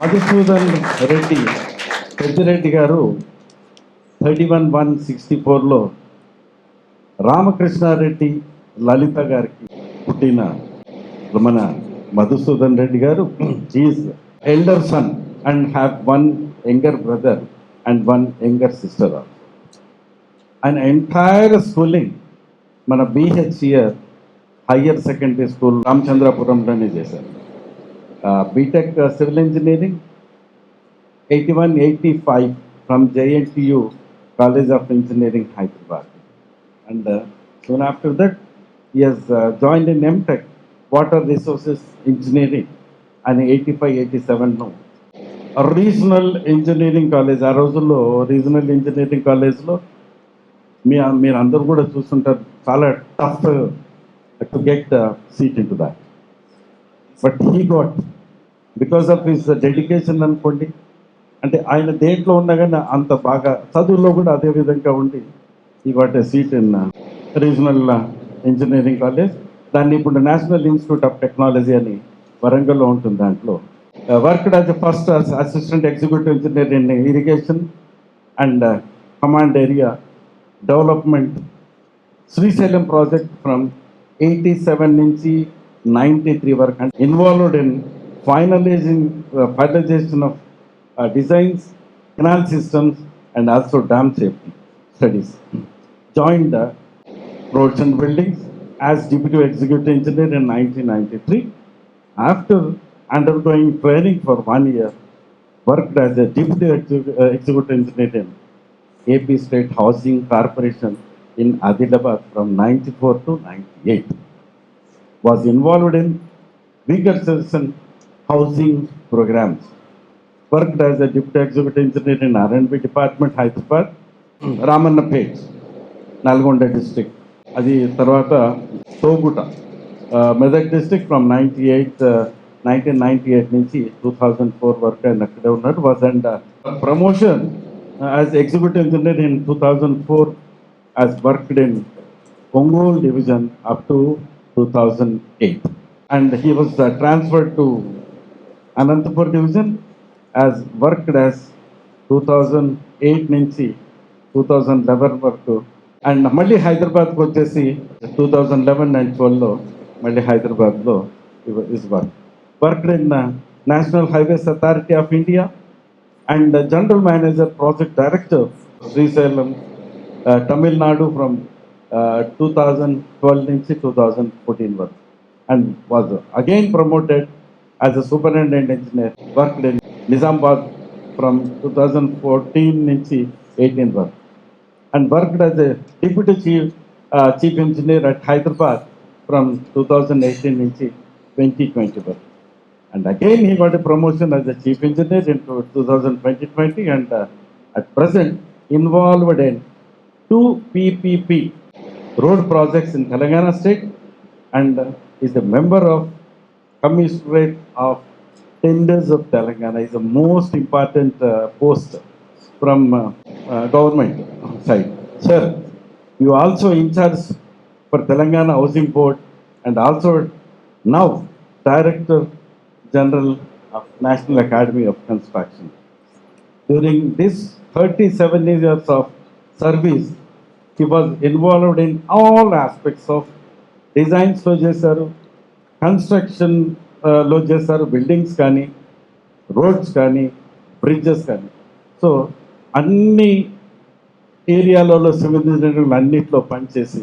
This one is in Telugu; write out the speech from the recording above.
మధుసూదన్ రెడ్డి పెద్దిరెడ్డి గారు థర్టీ వన్ వన్ సిక్స్టీ ఫోర్లో రామకృష్ణారెడ్డి లలిత గారికి పుట్టిన మన మధుసూదన్ రెడ్డి గారు. Is elder son and have one younger brother and one younger sister and entire schooling మన బిహెచ్సిఆర్ హయ్యర్ సెకండరీ స్కూల్ రామచంద్రపురంలోనే చేశారు. BTech civil engineering eighty one eighty five from JNTU college of engineering Hyderabad and soon after that is join in MTech water resources engineering అని ఎయిటీ ఫైవ్ ఎయిటీ సెవెన్లో రీజనల్ ఇంజనీరింగ్ కాలేజ్ ఆ రోజుల్లో రీజనల్ ఇంజనీరింగ్ కాలేజ్లో మీ మీరు అందరూ కూడా చూస్తుంటారు చాలా tough to get seat in to that but he got because of his dedication అనుకోండి అంటే ఆయన దేంట్లో ఉన్నా కానీ అంత బాగా చదువులో కూడా అదే విధంగా ఉండి ఈ what seat in regional engineering college దాన్ని ఇప్పుడు నేషనల్ ఇన్స్టిట్యూట్ ఆఫ్ టెక్నాలజీ అని వరంగల్లో ఉంటుంది దాంట్లో. Worked as first assistant executive engineer in irrigation and command area development Srisailam project from eighty seven నుంచి 93 were involved in finalizing uh, finalization of uh, designs, canal systems, and also dam safety studies. Joined the roads and buildings as deputy executive engineer in 1993. After undergoing training for one year, worked as a deputy uh, executive engineer in AP State Housing Corporation in Adilabad from 94 to 98 Was involved in bigger citizen housing programs. Worked as a deputy executive engineer in R&B department, Hyderabad, Ramanna Page. Nalgonda district అది తర్వాత Thoguta Medak district from ninety eight nineteen ninety eight నుంచి టూ థౌజండ్ ఫోర్ వరకు ఆయన అక్కడే ఉన్నాడు was and promotion as executive engineer in two thousand four as worked in Ongole division up to 2008. And he was uh, transferred to Anantapur division as worked as 2008 నుంచి టూ థౌజండ్ లెవెన్ వరకు అండ్ మళ్ళీ హైదరాబాద్కి వచ్చేసి టూ థౌజండ్ లెవెన్ అండ్ ట్వెల్వ్లో మళ్ళీ హైదరాబాద్లో is work work in national highways authority of India and general manager project director Srisailam Tamil Nadu from two thousand twelve నుంచి టూ థౌజండ్ ఫోర్టీన్ వరకు and was again promoted as a superintendent engineer work in Nizamabad from two thousand fourteen నుంచి ఎయిటీన్ వరకు and worked as a deputy chief, uh, chief engineer at Hyderabad from 2018 into 2021. And again, he got a promotion as a chief engineer in 2020 and uh, at present involved in two PPP road projects in Telangana state and is a member of Commissionerate of Tenders of Telangana. is the most important uh, post from uh, uh, government side. Sir, you also in charge for Telangana Housing Board and also now Director General of National Academy of Construction. During this 37 years of service, he was involved in all aspects of డిజైన్స్లో చేశారు కన్స్ట్రక్షన్లో uh, చేశారు బిల్డింగ్స్ కానీ రోడ్స్ కానీ బ్రిడ్జెస్ కానీ. సో అన్ని ఏరియాలలో సివిల్ ఇంజనీరింగ్ అన్నింటిలో పనిచేసి